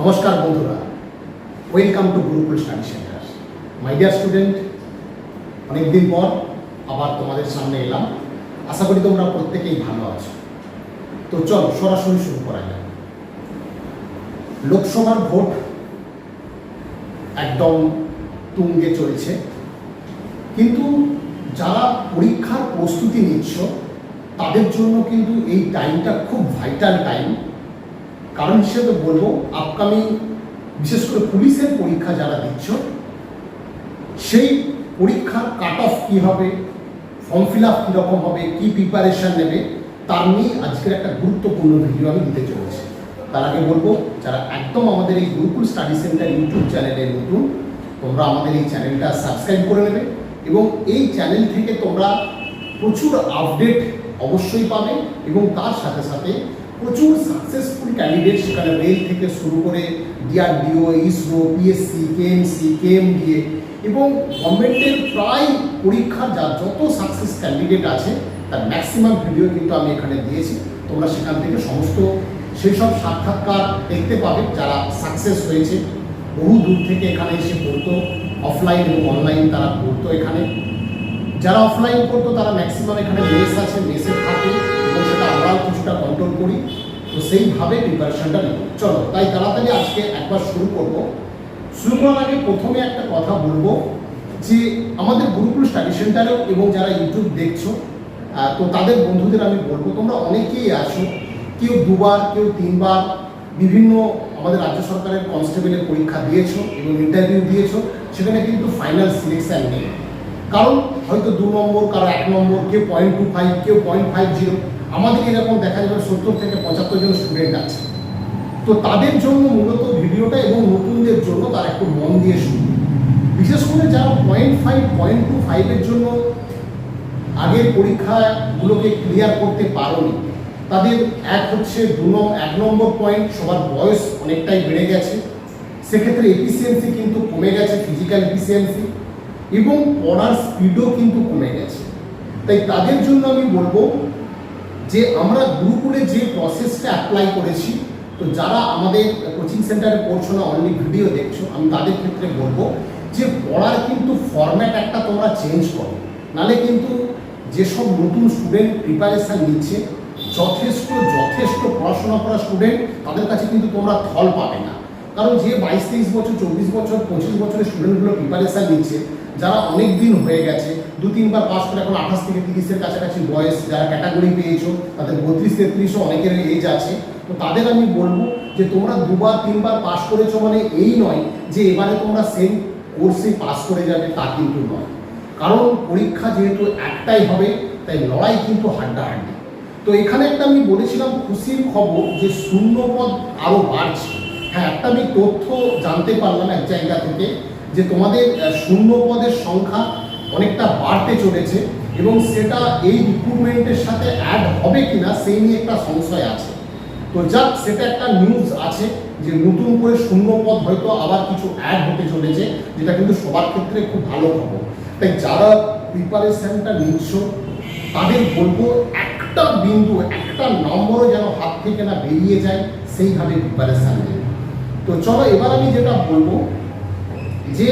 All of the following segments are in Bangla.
নমস্কার বন্ধুরা welcome to Gurukul study centre my dear student অনেকদিন পর আবার তোমাদের সামনে এলাম। আশা করি তোমরা প্রত্যেকেই ভালো আছো। তো চল, সরাসরি শুরু করা যাক। লোকসভার ভোট একদম তুঙ্গে চলছে। কিন্তু যারা পরীক্ষার প্রস্তুতি নিচ্ছ, তাদের জন্য কিন্তু এই টাইমটা খুব ভাইটাল টাইম কারণ হিসেবে বলব আপকামিং বিশেষ করে পুলিশের পরীক্ষা যারা দিচ্ছ, সেই পরীক্ষার কাট অফ কী হবে ফর্ম ফিল আপ কীরকম হবে, কী প্রিপারেশান নেবে, তার নিয়ে আজকের একটা গুরুত্বপূর্ণ ভিডিও আমি দিতে চলেছি। তার আগে বলব, যারা একদম আমাদের এই গুরুকুল স্টাডি সেন্টার ইউটিউব চ্যানেলে নতুন, তোমরা আমাদের এই চ্যানেলটা সাবস্ক্রাইব করে নেবে এবং এই চ্যানেল থেকে তোমরা প্রচুর আপডেট অবশ্যই পাবে এবং তার সাথে সাথে প্রচুর সাকসেসফুল ক্যান্ডিডেট সেখানে রেল থেকে শুরু করে DRDO ISRO PSC KMC KMDA এবং গভর্নমেন্টের প্রায় পরীক্ষার যা যত সাকসেস ক্যান্ডিডেট আছে, তার ম্যাক্সিমাম ভিডিও কিন্তু আমি এখানে দিয়েছি। তোমরা সেখান থেকে সমস্ত সেই সব সাক্ষাৎকার দেখতে পাবে যারা সাকসেস হয়েছে। বহু দূর থেকে এখানে এসে পড়তো অফলাইন এবং অনলাইন তারা পড়তো এখানে। যারা অফলাইন করতো তারা ম্যাক্সিমাম এখানে মেস আছে মেসে থাকে। এবং কিছুটা কন্ট্রোল করি, তো সেইভাবে প্রিপারেশনটা নেব। চলো, তাই তাড়াতাড়ি আজকে একবার শুরু করব। শুরু করার আগে প্রথমে একটা কথা বলব যে আমাদের গুরুকুল স্টাডি সেন্টারেও এবং যারা ইউটিউব দেখছ তো তাদের বন্ধুদের আমি বলব, তোমরা অনেকেই আছো, কেউ দুবার, কেউ তিনবার, বিভিন্ন আমাদের রাজ্য সরকারের কনস্টেবলের পরীক্ষা দিয়েছ এবং ইন্টারভিউ দিয়েছ, সেখানে কিন্তু ফাইনাল সিলেকশন নেই। কারণ হয়তো দু নম্বর, কারও এক নম্বর, কেউ পয়েন্ট টু ফাইভ কেউ পয়েন্ট ফাইভ জিরো আমাদের এরকম দেখা যাবে সত্তর থেকে পঁচাত্তর জন স্টুডেন্ট আছে। তো তাদের জন্য মূলত ভিডিওটা এবং নতুনদের জন্য তারা একটু মন দিয়ে শুনবে। বিশেষ করে যারা পয়েন্ট ফাইভ পয়েন্ট টু ফাইভের জন্য আগের পরীক্ষাগুলোকে ক্লিয়ার করতে পারোনি, তাদের এক হচ্ছে দু এক নম্বর পয়েন্ট সবার বয়স অনেকটাই বেড়ে গেছে। সেক্ষেত্রে এফিসিয়েন্সি কিন্তু কমে গেছে ফিজিক্যাল এফিসিয়েন্সি এবং পড়ার স্পিডও কিন্তু কমে গেছে। তাই তাদের জন্য আমি বলব যে আমরা গুরুকুলে যে প্রসেসটা অ্যাপ্লাই করেছি, তো যারা আমাদের কোচিং সেন্টারে পড়ছো না অনলি ভিডিও দেখছ, আমি তাদের ক্ষেত্রে বলব যে পড়ার কিন্তু ফরম্যাট একটা তোমরা চেঞ্জ করো। নালে কিন্তু যেসব নতুন স্টুডেন্ট প্রিপারেশান নিচ্ছে, যথেষ্ট যথেষ্ট পড়াশোনা করা স্টুডেন্ট তাদের কাছে কিন্তু তোমরা থল পাবে না। কারণ যে বাইশ, তেইশ বছর, চব্বিশ বছর, পঁচিশ বছরের স্টুডেন্টগুলো প্রিপারেশান নিচ্ছে যারা অনেক দিন হয়ে গেছে, দু, তিনবার পাস করে এখন আঠাশ থেকে তিরিশের কাছাকাছি বয়স, যারা ক্যাটাগরি পেয়েছ, তাদের বত্রিশ তেত্রিশও অনেকের এজ আছে, তো তাদের আমি বলব যে তোমরা দুবার, তিনবার পাস করেছ মানে এই নয় যে এবারে তোমরা সেম কোর্সে পাস করে যাবে, তা কিন্তু নয়। কারণ পরীক্ষা যেহেতু একটাই হবে, তাই লড়াই কিন্তু হাড্ডাহাড্ডি। তো এখানে একটা আমি বলেছিলাম খুশির খবর যে শূন্যপদ আরও বাড়ছে। হ্যাঁ একটা আমি তথ্য জানতে পারলাম এক জায়গা থেকে যে তোমাদের শূন্য পদের সংখ্যা অনেকটা বাড়তে চলেছে এবং সেটা এই রিক্রুটমেন্টের সাথে অ্যাড হবে কিনা, সেই নিয়ে একটা সংশয় আছে। তো যাক, সেটা একটা নিউজ আছে যে নতুন করে শূন্য পদ হয়তো আবার কিছু অ্যাড হতে চলেছে, যেটা কিন্তু সবার ক্ষেত্রে খুব ভালো খবর। তাই যারা প্রিপারেশনটা নিচ্ছ, তাদের বলব একটা বিন্দু, একটা নম্বরও যেন হাত থেকে না বেরিয়ে যায় সেইভাবে প্রিপারেশান নেবে তো চলো, এবার আমি যেটা বলব যে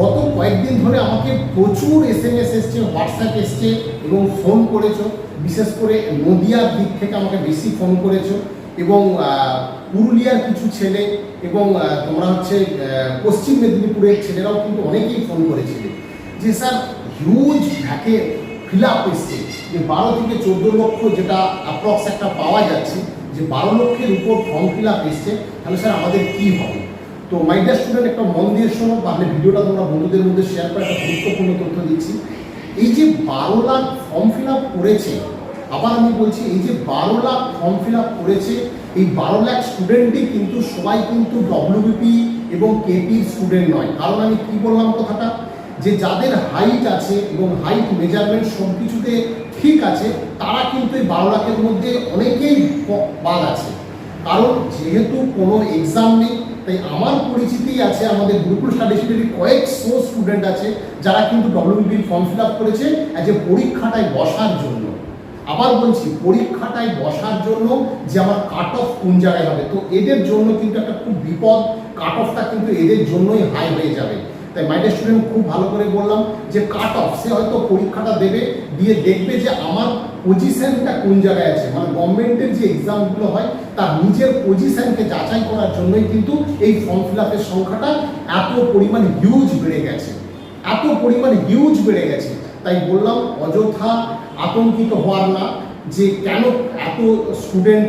গত কয়েকদিন ধরে আমাকে প্রচুর এস এম এস এসছে হোয়াটসঅ্যাপ এসছে এবং ফোন করেছ। বিশেষ করে নদিয়ার দিক থেকে আমাকে বেশি ফোন করেছ এবং পুরুলিয়ার কিছু ছেলে এবং তোমরা হচ্ছে পশ্চিম মেদিনীপুরের ছেলেরাও কিন্তু অনেকেই ফোন করেছিলে। যে স্যার হিউজ ভ্যাকে ফিল আপ এসছে। যে বারো থেকে চোদ্দ লক্ষ যেটা অ্যাপ্রক্স একটা পাওয়া যাচ্ছে, যে বারো লক্ষের উপর ফর্ম ফিল আপ এসছে, তাহলে স্যার আমাদের কী হবে? তো মাই ডিয়ার স্টুডেন্ট একটা মন দিয়ে শোনো, তাহলে ভিডিওটা তোমরা বন্ধুদের মধ্যে শেয়ার করে, একটা গুরুত্বপূর্ণ তথ্য দিচ্ছি। এই যে বারো লাখ ফর্ম ফিল আপ করেছে, আবার আমি বলছি, এই যে বারো লাখ ফর্ম ফিল আপ করেছে, এই বারো লাখ স্টুডেন্টই কিন্তু, সবাই কিন্তু ডব্লিউবিপি এবং কেপির স্টুডেন্ট নয়। কারণ আমি কি বললাম কথাটা? যে যাদের হাইট আছে এবং হাইট মেজারমেন্ট সব কিছুতে ঠিক আছে, তারা কিন্তু এই বারো লাখের মধ্যে অনেকেই বাদ আছে। কারণ যেহেতু কোনো এক্সাম নেই তাই আমার পরিচিতি আছে, আমাদের গুরুকুল স্টাডি সেন্টারে কয়েকশো স্টুডেন্ট আছে, যারা কিন্তু ডব্লিউবির ফর্ম ফিল আপ করেছে অ্যাজ এ পরীক্ষাটায় বসার জন্য। আবার বলছি, পরীক্ষাটায় বসার জন্য যে আমার কাট অফ কোন জায়গায় হবে, তো এদের জন্য কিন্তু একটা খুব বিপদ কাট অফটা কিন্তু এদের জন্যই হাই হয়ে যাবে। তাই মাইডের স্টুডেন্ট খুব ভালো করে বললাম যে কাট অফ সে হয়তো পরীক্ষাটা দেবে, দিয়ে দেখবে যে আমার পজিশনটা কোন জায়গায় আছে? মানে গভর্নমেন্টের যে এক্সামগুলো হয়, তার নিজের পজিশনকে যাচাই করার জন্যই কিন্তু এই ফর্ম ফিল আপের সংখ্যাটা এত পরিমাণ হিউজ বেড়ে গেছে। এত পরিমাণ হিউজ বেড়ে গেছে। তাই বললাম, অযথা আতঙ্কিত হওয়ার না যে কেন এত স্টুডেন্ট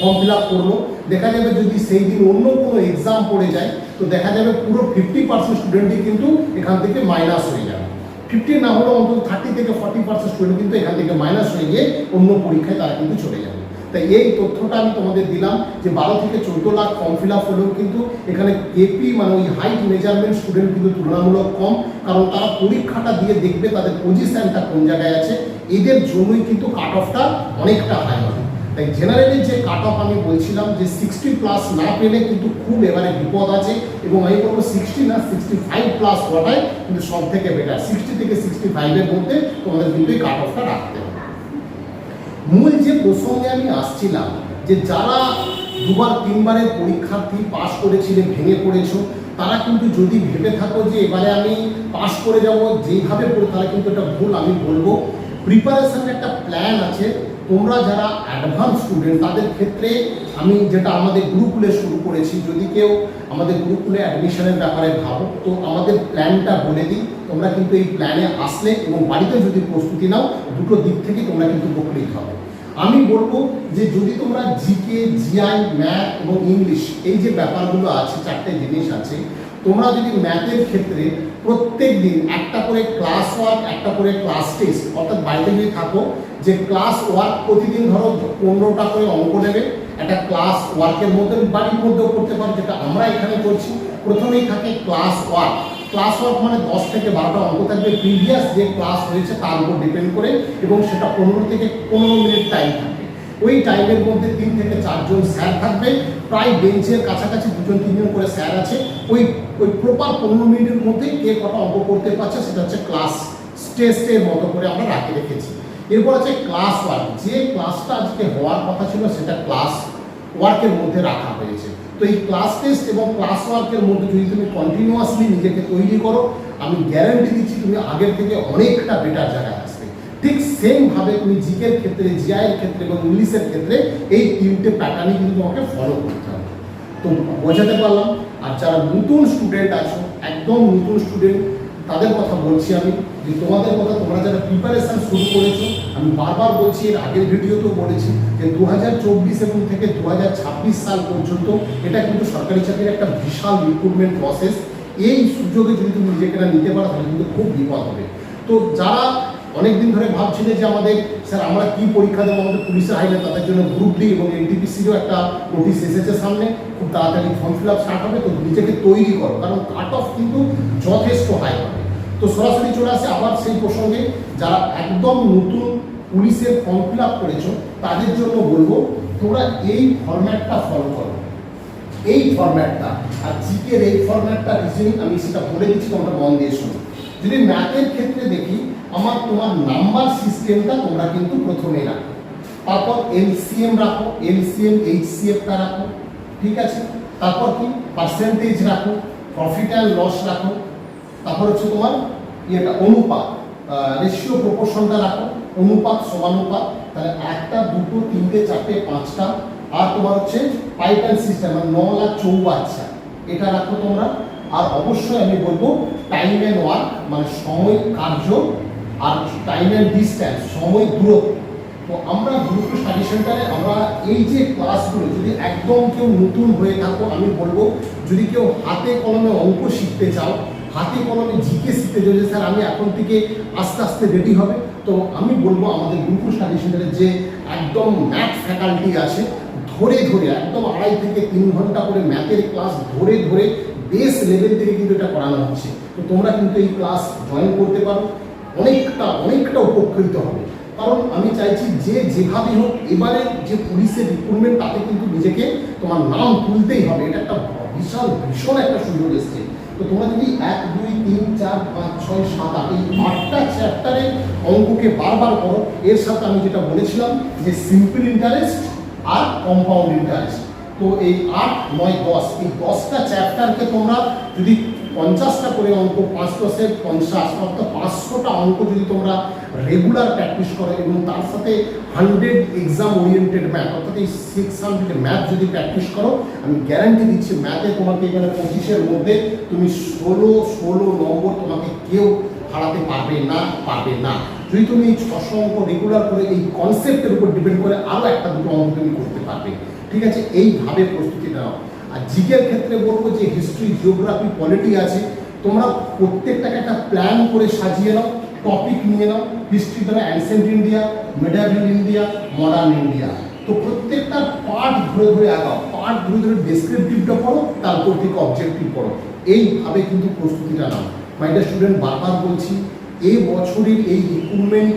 ফর্ম ফিল আপ করল। দেখা যাবে যদি সেই দিন অন্য কোনো এক্সাম পড়ে যায়, তো দেখা যাবে পুরো ফিফটি পার্সেন্ট স্টুডেন্টই কিন্তু এখান থেকে মাইনাস হয়ে যাবে। ফিফটি না হলেও অন্তত থার্টি থেকে ফর্টি পার্সেন্ট স্টুডেন্ট কিন্তু এখান থেকে মাইনাস হয়ে গিয়ে অন্য পরীক্ষায় তারা কিন্তু চলে যাবে। তাই এই তথ্যটা আমি তোমাদের দিলাম যে বারো থেকে চোদ্দ লাখ ফর্ম ফিল আপ হলেও কিন্তু এখানে এপি মানে ওই হাইট মেজারমেন্ট স্টুডেন্ট কিন্তু তুলনামূলক কম, কারণ তারা পরীক্ষাটা দিয়ে দেখবে তাদের পজিশনটা কোন জায়গায় আছে। এদের জন্যই কিন্তু কাট অফটা অনেকটা হাই হবে। তাই জেনারেলি যে কাট অফ আমি বলছিলাম যে সিক্সটি প্লাস না পেলে কিন্তু খুব এবারে বিপদ আছে এবং আমি বলব সিক্সটি না সিক্সটি ফাইভ প্লাস হওয়াটাই কিন্তু সব থেকে বেটার সিক্সটি থেকে সিক্সটি ফাইভের মধ্যে তোমাদের কিন্তু এই কাট অফটা রাখতে হবে। মূল যে প্রসঙ্গে আমি আসছিলাম যে যারা দুবার, তিনবারের পরীক্ষার্থী পাশ করেছিলে, ভেঙে পড়েছো, তারা কিন্তু যদি ভেবে থাকো যে এবারে আমি পাশ করে যাব, যেইভাবে পড়ে তারা কিন্তু এটা ভুল আমি বলব। প্রিপারেশনের একটা প্ল্যান আছে তোমরা যারা অ্যাডভান্স স্টুডেন্ট তাদের ক্ষেত্রে আমি যেটা আমাদের গুরুকুলে শুরু করেছি, যদি কেউ আমাদের গুরুকুলে অ্যাডমিশনের ব্যাপারে ভাবো, তো আমাদের প্ল্যানটা বলে দিই। তোমরা কিন্তু এই প্ল্যানে আসলে এবং বাড়িতে যদি প্রস্তুতি নাও, দুটো দিক থেকে তোমরা কিন্তু উপকৃত হবে। আমি বলব যে যদি তোমরা জিকে জিআই ম্যাথ এবং ইংলিশ এই যে ব্যাপারগুলো আছে, চারটে জিনিস আছে তোমরা যদি ম্যাথের ক্ষেত্রে প্রত্যেক দিন একটা করে ক্লাস ওয়ার্ক একটা করে ক্লাস টেস্ট অর্থাৎ বাড়িতে যদি থাকো, যে ক্লাস ওয়ার্ক প্রতিদিন ধরো পনেরোটা করে অঙ্ক নেবে, একটা ক্লাস ওয়ার্কের মধ্যে বাড়ির মধ্যেও করতে পারো, যেটা আমরা এখানে করছি। প্রথমেই থাকে ক্লাস ওয়ার্ক ক্লাস ওয়ার্ক মানে দশ থেকে বারোটা অঙ্ক থাকবে। প্রিভিয়াস যে ক্লাস হয়েছে তার উপর ডিপেন্ড করে এবং সেটা পনেরো থেকে পনেরো মিনিট টাইম থাকবে ওই টাইমের মধ্যে তিন থেকে চারজন স্যার থাকবে। প্রায় বেঞ্চের কাছাকাছি দুজন, তিনজন করে স্যার আছে। ওই ওই প্রপার পনেরো মিনিটের মধ্যেই কে কটা অঙ্ক করতে পারছে সেটা হচ্ছে ক্লাস টেস্টের মতো করে আমরা রাখে রেখেছি। এরপর আছে ক্লাস ওয়ার্ক যে ক্লাসটা আজকে হওয়ার কথা ছিল সেটা ক্লাস ওয়ার্কের মধ্যে রাখা হয়েছে। তো এই ক্লাস টেস্ট এবং ক্লাস ওয়ার্কের মধ্যে যদি তুমি কন্টিনিউয়াসলি নিজেকে তৈরি করো, আমি গ্যারান্টি দিচ্ছি তুমি আগের থেকে অনেকটা বেটার জায়গায় ঠিক সেম ভাবে তুমি জিকের ক্ষেত্রে, জিআইয়ের ক্ষেত্রে এবং ইংলিশের ক্ষেত্রে এই তিনটে প্যাটার্নই কিন্তু তোমাকে ফলো করতে হবে। তো বোঝাতে পারলাম। আর যারা নতুন স্টুডেন্ট আছো, একদম নতুন স্টুডেন্ট তাদের কথা বলছি আমি যে তোমাদের কথা তোমরা যারা প্রিপারেশন শুরু করেছ, আমি বারবার বলছি, এর আগের ভিডিওতেও বলেছি যে দু হাজার চব্বিশ এবং থেকে দু হাজার ছাব্বিশ সাল পর্যন্ত এটা কিন্তু সরকারি চাকরির একটা বিশাল রিক্রুটমেন্ট প্রসেস এই সুযোগে যদি তুমি নিজেকে নিতে পারো, তাহলে কিন্তু খুব বিপদ হবে। তো যারা অনেকদিন ধরে ভাবছিলে যে আমাদের, স্যার, আমরা কি পরীক্ষা দেবো? আমাদের পুলিশের আইনে তাদের জন্য গ্রুপ ডি এবং এনটিপিসিরও একটা নোটিশ এসেছে সামনে। খুব তাড়াতাড়ি ফর্ম ফিল আপ স্টার্ট হবে, তো নিজেকে তৈরি করো, কারণ কাট অফ কিন্তু যথেষ্ট হাই হবে। তো সরাসরি চলে আসে আবার সেই প্রসঙ্গে, যারা একদম নতুন পুলিশের ফর্ম ফিল আপ করেছ, তাদের জন্য বলব, তোমরা এই ফরম্যাটটা ফলো করো। এই ফরম্যাটটা আর জিকের এই ফরম্যাটটা রিজনিং আমি সেটা বলে দিচ্ছি, তোমরা মন দিয়ে শোনো। যদি ম্যাথের ক্ষেত্রে দেখি, আমার তোমার নাম্বার সিস্টেমটা তোমরা কিন্তু প্রথমে রাখো। তারপর এলসিএম রাখো, এলসিএম এইচসিএফটা রাখো, ঠিক আছে? তারপর কি? পার্সেন্টেজ রাখো প্রফিট অ্যান্ড লস রাখো। তারপর হচ্ছে তোমার ইয়েটা, অনুপাত রেশিও প্রপোর্শনটা রাখো, অনুপাত সমানুপাত তাহলে একটা, দুটো, তিনটে, চারটে, পাঁচটা, আর তোমার হচ্ছে পাইপ অ্যান্ড সিস্টেম মানে ন লাখ চৌবাচ্চা এটা রাখো তোমরা। আর অবশ্যই আমি বলব টাইম অ্যান্ড ওয়ার্ক মানে সময়, কার্য আর টাইম অ্যান্ড ডিস্ট্যান্স সময়, দূরত্ব। তো আমরা গ্রুপ স্টাডি সেন্টারে আমরা এই যে ক্লাসগুলো যদি একদম কেউ নতুন হয়ে থাকো, আমি বলব যদি কেউ হাতে কলমে অঙ্ক শিখতে চাও, হাতে কলমে জিকে শিখতে চাও, যে স্যার আমি এখন থেকে আস্তে আস্তে রেডি হবে, তো আমি বলব আমাদের গ্রুপ স্টাডি সেন্টারে যে একদম ম্যাথ ফ্যাকাল্টি আছে, ধরে ধরে, একদম আড়াই থেকে তিন ঘণ্টা করে ম্যাথের ক্লাস ধরে ধরে বেস লেভেল থেকে কিন্তু এটা করানো হচ্ছে। তো তোমরা কিন্তু এই ক্লাস জয়েন করতে পারো। অনেকটা অনেকটা উপকৃত হবে। কারণ আমি চাইছি যে যেভাবে হোক, এবারে যে পুলিশের রিক্রুটমেন্ট তাতে কিন্তু নিজেকে তোমার নাম তুলতেই হবে। এটা একটা বিশাল, ভীষণ একটা সুযোগ এসছে। তো তোমরা যদি এক, দুই, তিন, চার, পাঁচ, ছয়, সাত, আট, এই আটটা চ্যাপ্টারের অঙ্ককে বারবার করো। এর সাথে আমি যেটা বলেছিলাম যে সিম্পল ইন্টারেস্ট আর কম্পাউন্ড ইন্টারেস্ট তো এই আট, নয় দশ। এই দশটা চ্যাপ্টারকে তোমরা যদি পঞ্চাশটা করে অঙ্ক পাঁচ দশে পঞ্চাশ, অর্থাৎ পাঁচশোটা অঙ্ক যদি তোমরা রেগুলার প্র্যাকটিস করো এবং তার সাথে হান্ড্রেড এক্সাম ওরিয়েন্টেড ম্যাথ অর্থাৎ এই সিক্স হান্ড্রেড ম্যাথ যদি প্র্যাকটিস করো, আমি গ্যারান্টি দিচ্ছি ম্যাথে তোমাকে এখানে পঁচিশের মধ্যে তুমি ষোলো ষোলো নম্বর তোমাকে কেউ হারাতে পারবে না পারবে না। যদি তুমি ছশো অঙ্ক রেগুলার করে এই কনসেপ্টের উপর ডিপেন্ড করে আরও একটা দুটো অঙ্ক তুমি করতে পারবে। ঠিক আছে? এইভাবে প্রস্তুতি নাও আর জিকের ক্ষেত্রে বলব যে হিস্ট্রি জিওগ্রাফি পলিটি আছে। তোমরা প্রত্যেকটাকে একটা প্ল্যান করে সাজিয়ে নাও টপিক নিয়ে নাও। হিস্ট্রি দ্বারা ancient India medieval India modern India তো প্রত্যেকটা পার্ট ধরে ধরে আগাও। পার্ট ধরে ধরে ডেসক্রিপটিভটা পড়ো, তারপর থেকে অবজেক্টিভ পড়ো। এইভাবে কিন্তু প্রস্তুতিটা নাও। মাইডার স্টুডেন্ট বারবার বলছি এই বছরের এই রিক্রুটমেন্ট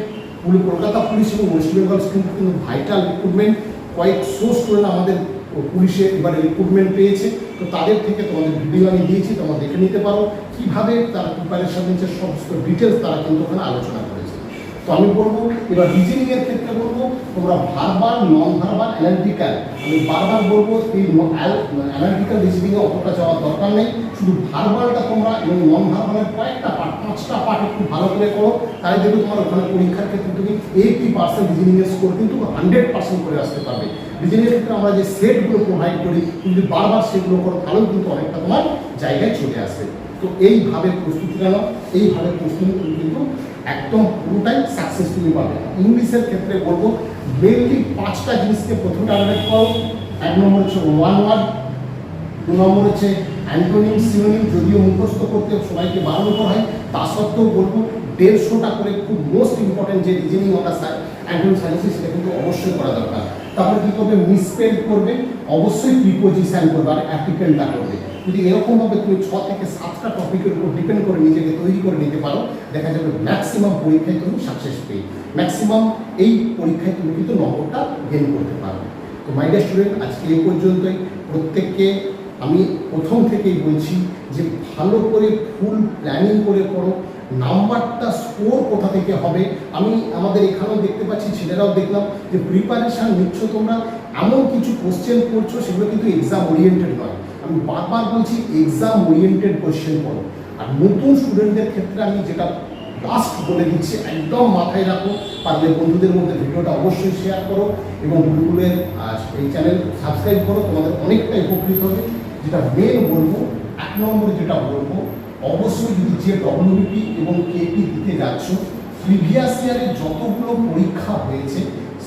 কলকাতা পুলিশ এবং ওয়েস্ট বেঙ্গল স্কুল কিন্তু ভাইটাল রিক্রুটমেন্ট কয়েকশো স্টুডেন্ট আমাদের পুলিশে এবার রিক্রুটমেন্ট পেয়েছে। তো তাদের থেকে তোমাদের ভিডিও আমি দিয়েছি, তোমরা দেখে নিতে পারো। কীভাবে তারা প্রিপারেশন নিচ্ছে সমস্ত ডিটেলস তারা কিন্তু ওখানে আলোচনা আমি বলব, এবার রিজনিং ক্ষেত্রে বলব, তোমরা ভার্বাল নন ভার্বাল অ্যানালিটিক্যাল আমি বারবার বলব এই অ্যানালিটিক্যাল রিজনিং অতটা যাওয়ার দরকার নেই। শুধু ভার্বালটা তোমরা এবং নন ভার্বালের কয়েকটা পার্ট পাঁচটা পার্ট একটু ভালো করে করো। তাই দেখবে তোমার ওখানে পরীক্ষার ক্ষেত্রে তুমি এইটি পার্সেন্ট রিজনিং স্কোর কিন্তু হান্ড্রেড পার্সেন্ট করে আসতে পারবে। রিজনিং ক্ষেত্রে আমরা যে সেটগুলো প্রোভাইড করি যদি বারবার সেগুলো করো, তাহলেও কিন্তু অনেকটা তোমার জায়গায় চলে আসবে। তো এইভাবে প্রস্তুতি নাও, এইভাবে প্রস্তুতি কিন্তু একদম পুরোটাই সাকসেসফুলি পাবে। ইংলিশের ক্ষেত্রে বলব মেনলি পাঁচটা জিনিসকে প্রথমে টার্গেট করো। এক নম্বর হচ্ছে ওয়ান ওয়ার্ড দু নম্বর হচ্ছে অ্যান্টোনিম সিনোনিম যদিও মুখস্থ করতে সবাইকে বারণ করা হয়, তা সত্ত্বেও বলব, দেড়শোটা করে খুব মোস্ট ইম্পর্টেন্ট যে রিজনিং আমরা অ্যান্টোনিম সাইন্সে সেটা কিন্তু অবশ্যই করা দরকার। তারপর কী করবে? মিসপেল করবে। অবশ্যই প্রিপোজিশন করবে আর অ্যাপ্লিকেন্টটা করবে। যদি এরকমভাবে তুমি ছ থেকে সাতটা টপিকের উপর ডিপেন্ড করে নিজেকে তৈরি করে নিতে পারো, দেখা যাবে ম্যাক্সিমাম পরীক্ষায় তুমি সাকসেস পেয়ে ম্যাক্সিমাম এই পরীক্ষায় তুমি কিন্তু নম্বরটা গেন করতে পারবে। তো মাই ডিয়ার স্টুডেন্ট আজকে এই পর্যন্তই। প্রত্যেককে আমি প্রথম থেকেই বলছি যে ভালো করে ফুল প্ল্যানিং করে পড়ো। নাম্বারটা স্কোর কোথা থেকে হবে? আমি আমাদের এখানেও দেখতে পাচ্ছি, ছেলেরাও দেখলাম যে প্রিপারেশান নিচ্ছ তোমরা। এমন কিছু কোশ্চেন করছ, সেগুলো কিন্তু এক্সাম ওরিয়েন্টেড নয়। আমি বারবার বলছি এক্সাম ওরিয়েন্টেড কোশ্চেন পড়ো। আর নতুন স্টুডেন্টদের ক্ষেত্রে আমি যেটা লাস্ট বলে দিচ্ছি, একদম মাথায় রাখো, পারলে বন্ধুদের মধ্যে ভিডিওটা অবশ্যই শেয়ার করো এবং গুগলের এই চ্যানেল সাবস্ক্রাইব করো, তোমাদের অনেকটাই উপকৃত হবে। যেটা মেন বলব, এক নম্বরে যেটা বলব, অবশ্যই যদি যে ডব্লিউপি এবং কেপি দিতে যাচ্ছ প্রিভিয়াস ইয়ারে যতগুলো পরীক্ষা হয়েছে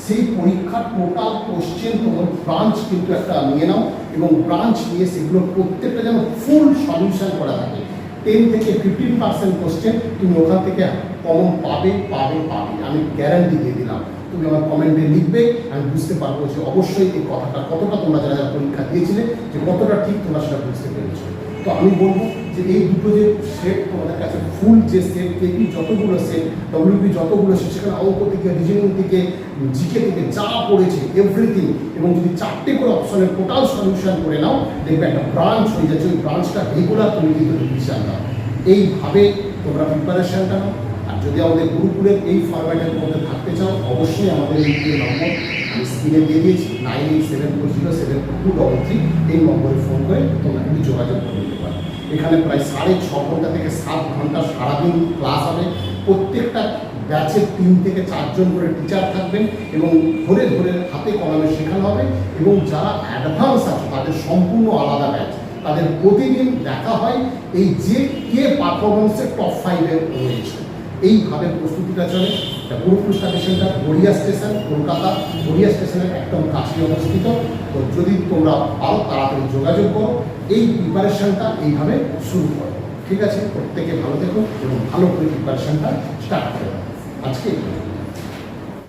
সেই পরীক্ষার টোটাল কোশ্চেন তোমার ব্রাঞ্চ কিন্তু একটা নিয়ে নাও এবং ব্রাঞ্চ নিয়ে সেগুলো প্রত্যেকটা যেন ফুল সলিউশন করা থাকে। টেন থেকে ফিফটিন পার্সেন্ট কোশ্চেন তুমি ওখান থেকে কমন পাবে পাবে পাবে। আমি গ্যারান্টি দিয়ে দিলাম। তুমি আমার কমেন্টে লিখবে, আমি বুঝতে পারব যে অবশ্যই এই কথাটা কতটা তোমরা যারা যারা পরীক্ষা দিয়েছিলে, যে কতটা ঠিক তোমরা সেটা বুঝতে পেরেছ। তো আমি বলব যে এই দুটো যে সেট তোমাদের কাছে ফুল যে সেট কেপি যতগুলো সেট ডব্লিউপি যতগুলো সেট সেখানে অঙ্ক থেকে রিজনিং থেকে জিকে থেকে যা পড়েছে এভরিথিং এবং যদি চারটে করে অপশনের টোটাল সলিউশন করে নাও, দেখবে একটা ব্রাঞ্চ হয়ে যাচ্ছে, ওই ব্রাঞ্চটা রেগুলার তুমি কিন্তু ডিভিশন দাও এইভাবে তোমরা প্রিপারেশনটা নাও। আর যদি আমাদের গুরুকুলের এই ফরম্যাটের মধ্যে থাকতে চাও, অবশ্যই আমাদের এই যে নম্বর আমি স্ক্রিনে দিয়ে দিয়েছি nine eight seven four zero seven two double three এই নম্বরে ফোন করে তোমরা কিন্তু যোগাযোগ করে নিতে পারো। এখানে প্রায় সাড়ে ছ ঘণ্টা থেকে সাত ঘণ্টা সারাদিন ক্লাস হবে। প্রত্যেকটা ব্যাচে তিন থেকে চারজন করে টিচার থাকবেন এবং ধরে ধরে হাতে কলমে শেখানো হবে এবং যারা অ্যাডভান্স আছে, তাদের সম্পূর্ণ আলাদা ব্যাচ। তাদের প্রতিদিন দেখা হয় এই যে কে পারফরমেন্সে টপ ফাইভে রয়েছে। এইভাবে প্রস্তুতিটা চলে। গুরুপুর স্টেশনটা গড়িয়া স্টেশন কলকাতা গড়িয়া স্টেশনের একদম কাছে অবস্থিত। তো যদি তোমরা পারো, তাড়াতাড়ি যোগাযোগ করো। এই প্রিপারেশনটা এইভাবে শুরু করো। ঠিক আছে? প্রত্যেকে ভালো দেখো এবং ভালো করে প্রিপারেশনটা স্টার্ট করো। আজকে।